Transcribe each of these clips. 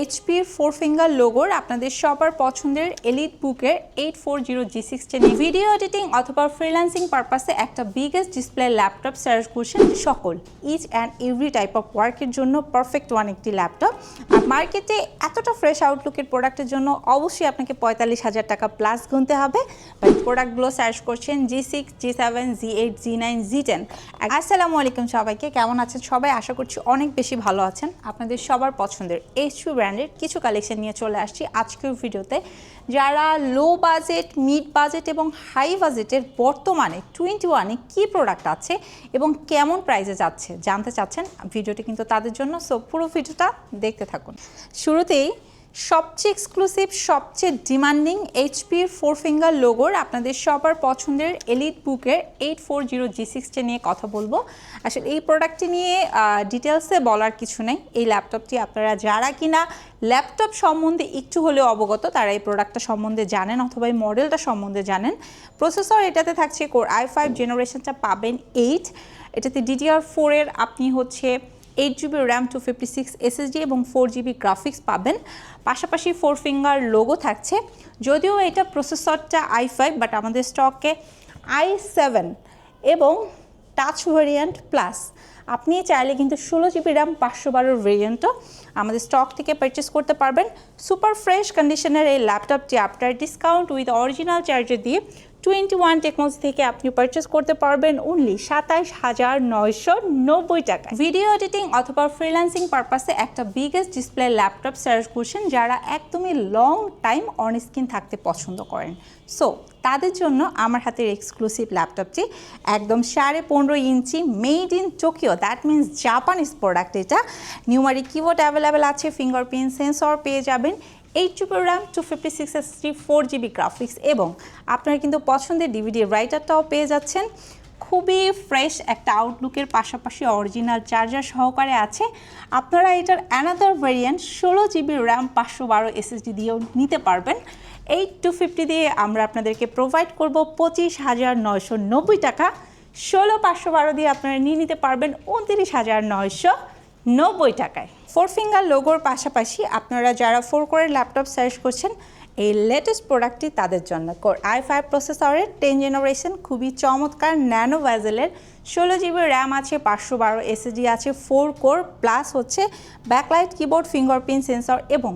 এইচপির four finger লোগোর আপনাদের সবার পছন্দের এলিট বুকের eight four zero G six video editing অথবা ফ্রিল্যান্সিং পারপাসে একটা বিগেস্ট ডিসপ্লে ল্যাপটপ সার্চ করছেন সকল each and every type of ওয়ার্কের জন্য পারফেক্ট ওয়ান একটি ল্যাপটপ আর মার্কেটে এতটা ফ্রেশ আউটলুকের প্রোডাক্টের জন্য অবশ্যই আপনাকে পঁয়তাল্লিশ হাজার টাকা প্লাস গুনতে হবে। বাট প্রোডাক্টগুলো সার্চ করছেন G six G seven G eight G nine G ten আসসালামু আলাইকুম সবাইকে, কেমন আছেন সবাই? আশা করছি অনেক বেশি ভালো আছেন। আপনাদের সবার পছন্দের এইচপি ব্র্যান্ডের কিছু কালেকশন নিয়ে চলে আসছি আজকের ভিডিওতে। যারা লো বাজেট মিড বাজেট এবং হাই বাজেটের বর্তমানে টোয়েন্টি ওয়ানে কী প্রোডাক্ট আছে এবং কেমন প্রাইসে যাচ্ছে জানতে চাচ্ছেন, ভিডিওটি কিন্তু তাদের জন্য। সো পুরো ভিডিওটা দেখতে থাকুন। শুরুতেই সবচেয়ে এক্সক্লুসিভ সবচেয়ে ডিমান্ডিং এইচপির ফোর ফিঙ্গার লোগোর আপনাদের সবার পছন্দের এলিট বুকের eight four zero G sixty নিয়ে কথা বলব। আসলে এই প্রোডাক্টটি নিয়ে ডিটেলসে বলার কিছু নেই। এই ল্যাপটপটি আপনারা যারা কিনা ল্যাপটপ সম্বন্ধে একটু হলেও অবগত, তারা এই প্রোডাক্টটা সম্বন্ধে জানেন অথবা এই মডেলটা সম্বন্ধে জানেন। প্রসেসর এটাতে থাকছে কোর আই ফাইভ জেনারেশনটা পাবেন এইট এটাতে ডিডিআর ফোরের আপনি হচ্ছে eight GB RAM two fifty six SSD এবং ফোর জিবি গ্রাফিক্স পাবেন। পাশাপাশি ফোর ফিঙ্গার লোগো থাকছে। যদিও এটা প্রসেসরটা আই ফাইভ বাট আমাদের স্টকে আই সেভেন এবং টাচ ভেরিয়েন্ট প্লাস আপনি চাইলে কিন্তু ষোলো জিবি র্যাম পাঁচশো বারোর ভেরিয়েন্টও আমাদের স্টক থেকে পারচেস করতে পারবেন। সুপার ফ্রেশ কন্ডিশনের এই ল্যাপটপটি আপনার ডিসকাউন্ট উইথ অরিজিনাল চার্জার দিয়ে টোয়েন্টি ওয়ান টেকনোলজি থেকে আপনি পারচেস করতে পারবেন অনলি সাতাইশ হাজার নয়শো নব্বই টাকা ভিডিও এডিটিং অথবা ফ্রিল্যান্সিং পারপাসে একটা বিগেস্ট ডিসপ্লে ল্যাপটপ সার্চ করছেন যারা একদমই লং টাইম অন স্ক্রিন থাকতে পছন্দ করেন। সো তাদের জন্য আমার হাতের এক্সক্লুসিভ ল্যাপটপটি একদম সাড়ে পনেরো ইঞ্চি made in Tokyo that means Japanese product এটা। নিউমারিক কিবোর্ড অ্যাভেলেবেল আছে ফিঙ্গারপ্রিন্ট সেন্সর পেয়ে যাবেন। Eight GB RAM two fifty six SD four GB graphics এবং আপনারা কিন্তু পছন্দের ডিভিডি রাইটারটাও পেয়ে যাচ্ছেন। খুবই ফ্রেশ একটা আউটলুকের পাশাপাশি অরিজিনাল চার্জার সহকারে আছে। আপনারা এটার অ্যানাদার ভেরিয়েন্ট ষোলো জিবি র্যাম পাঁচশো বারো এসএসডি দিয়েও নিতে পারবেন। এইট টু ফিফটি দিয়ে আমরা আপনাদেরকে প্রোভাইড করব পঁচিশ হাজার নয়শো নব্বই টাকা। ষোলো, পাঁচশো বারো দিয়ে আপনারা নিয়ে নিতে পারবেন উনত্রিশ হাজার নয়শো নব্বই টাকায়। ফোর ফিঙ্গার লোগোর পাশাপাশি আপনারা যারা ফোর কোরের ল্যাপটপ সার্চ করছেন এই লেটেস্ট প্রোডাক্টটি তাদের জন্য। কোর আই ফাইভ প্রসেসরের টেন জেনারেশন খুবই চমৎকার ন্যানো ভ্যাজেলের ষোলো জিবি র্যাম আছে, পাঁচশো বারো এসএসডি আছে ফোর কোর প্লাস হচ্ছে ব্যাকলাইট কিবোর্ড ফিঙ্গারপ্রিন্ট সেন্সর এবং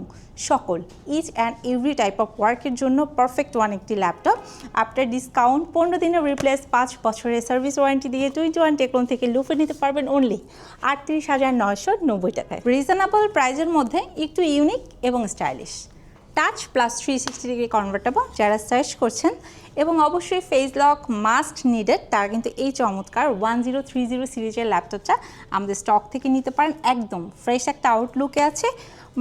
সকল each and every type of ওয়ার্কের জন্য পারফেক্ট ওয়ান একটি ল্যাপটপ আফটার ডিসকাউন্ট পনেরো দিনের রিপ্লেস পাঁচ বছরের সার্ভিস ওয়ারেন্টি দিয়ে টোয়েন্টি ওয়ান টেকন থেকে লুফে নিতে পারবেন অনলি আটত্রিশ হাজার নয়শো নব্বই টাকায়। রিজনেবল প্রাইজের মধ্যে একটু ইউনিক এবং stylish touch plus three sixty degree convertible যারা সার্চ করছেন এবং অবশ্যই ফেস লক মাস্ট নিডেড তারা কিন্তু এই চমৎকার ওয়ান জিরো থ্রি জিরো সিরিজের ল্যাপটপটা আমাদের স্টক থেকে নিতে পারেন। একদম ফ্রেশ একটা আউটলুকে আছে।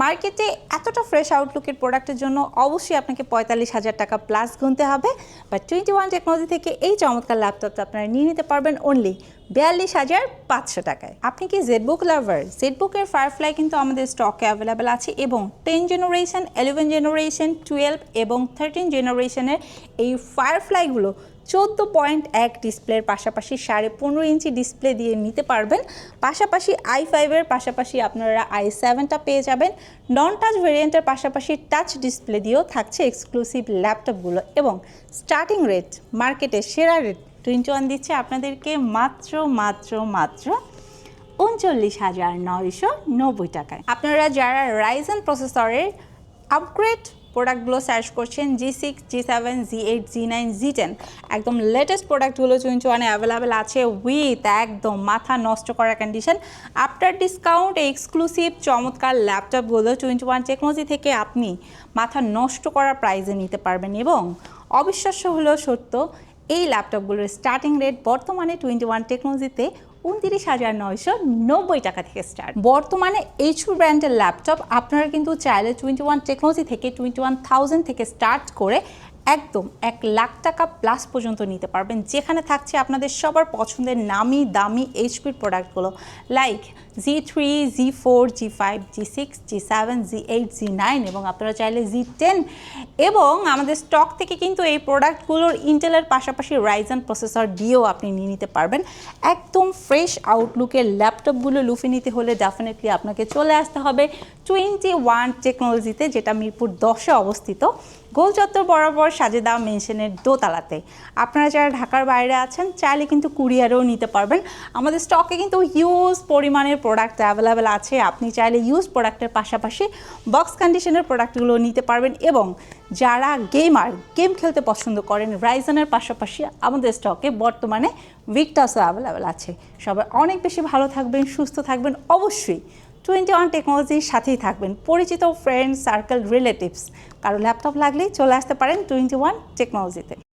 মার্কেটে এতটা ফ্রেশ আউটলুকের প্রোডাক্টের জন্য অবশ্যই আপনাকে পঁয়তাল্লিশ হাজার টাকা প্লাস গুনতে হবে। বা টোয়েন্টি ওয়ান টেকনোলজি থেকে এই চমৎকার ল্যাপটপটা আপনারা নিয়ে নিতে পারবেন অনলি বিয়াল্লিশ হাজার পাঁচশো টাকায়। আপনি কি জেডবুক লাভার জেডবুকের ফায়ারফ্লাই কিন্তু আমাদের স্টকে অ্যাভেলেবেল আছে এবং ten generation eleven generation twelve এবং থার্টিন জেনারেশনের এই ফায়ারফ্লাইগুলো চোদ্দ পয়েন্ট এক ডিসপ্লের পাশাপাশি সাড়ে পনেরো ইঞ্চি ডিসপ্লে দিয়ে নিতে পারবেন। পাশাপাশি আই ফাইভের পাশাপাশি আপনারা আই সেভেনটা পেয়ে যাবেন। নন টাচ ভেরিয়েন্টের পাশাপাশি টাচ ডিসপ্লে দিয়েও থাকছে এক্সক্লুসিভ ল্যাপটপগুলো এবং স্টার্টিং রেট মার্কেটে সেরা রেট টোয়েন্টি ওয়ান দিচ্ছে আপনাদেরকে মাত্র মাত্র মাত্র উনচল্লিশ হাজার নয়শো নব্বই টাকায়। আপনারা যারা রাইজেন প্রসেসরের আপগ্রেড প্রোডাক্টগুলো সার্চ করছেন G six G seven G eight G nine G ten একদম লেটেস্ট প্রোডাক্টগুলো টোয়েন্টি ওয়ানে অ্যাভেলেবেল আছে উইথ একদম মাথা নষ্ট করা কন্ডিশন আফটার ডিসকাউন্ট এক্সক্লুসিভ চমৎকার ল্যাপটপগুলো টোয়েন্টি ওয়ান টেকনোলজি থেকে আপনি মাথা নষ্ট করা প্রাইজে নিতে পারবেন এবং অবিশ্বাস্য হলেও সত্য, এই ল্যাপটপগুলোর স্টার্টিং রেট বর্তমানে টোয়েন্টি ওয়ান টেকনোলজিতে উনত্রিশ হাজার নয়শো নব্বই টাকা থেকে স্টার্ট বর্তমানে এইচপি ব্র্যান্ডের ল্যাপটপ আপনারা কিন্তু চাইলে টোয়েন্টি ওয়ান টেকনোলজি থেকে টোয়েন্টি ওয়ান থাউজেন্ড থেকে স্টার্ট করে একদম এক লাখ টাকা প্লাস পর্যন্ত নিতে পারবেন। যেখানে থাকছে আপনাদের সবার পছন্দের নামি দামি এইচপির প্রোডাক্টগুলো like G three G four G five G six G seven G eight G nine এবং আপনারা চাইলে জি টেন এবং আমাদের স্টক থেকে কিন্তু এই প্রোডাক্টগুলোর ইন্টেলের পাশাপাশি রাইজন প্রসেসর দিয়েও আপনি নিয়ে নিতে পারবেন। একদম ফ্রেশ আউটলুকের ল্যাপটপগুলো লুফে নিতে হলে ডেফিনেটলি আপনাকে চলে আসতে হবে টোয়েন্টি ওয়ান টেকনোলজিতে যেটা মিরপুর দশে অবস্থিত। গোল চত্বর বরাবর সাজেদা মেনশনের দোতলাতে। আপনারা যারা ঢাকার বাইরে আছেন, চাইলে কিন্তু কুরিয়ারেও নিতে পারবেন। আমাদের স্টকে কিন্তু হিউজ পরিমাণের প্রোডাক্ট অ্যাভেলেবেল আছে, আপনি চাইলে ইউজ প্রোডাক্টের পাশাপাশি বক্স কন্ডিশনের প্রোডাক্টগুলো নিতে পারবেন এবং যারা গেমার গেম খেলতে পছন্দ করেন রাইজনের পাশাপাশি আমাদের স্টকে বর্তমানে ভিক্টাসও অ্যাভেলেবেল আছে। সবাই অনেক বেশি ভালো থাকবেন, সুস্থ থাকবেন। অবশ্যই টোয়েন্টি ওয়ান টেকনোলজির সাথেই থাকবেন। পরিচিত ফ্রেন্ড সার্কেল রিলেটিভস কারও ল্যাপটপ লাগলেই চলে আসতে পারেন টোয়েন্টি ওয়ান টেকনোলজিতে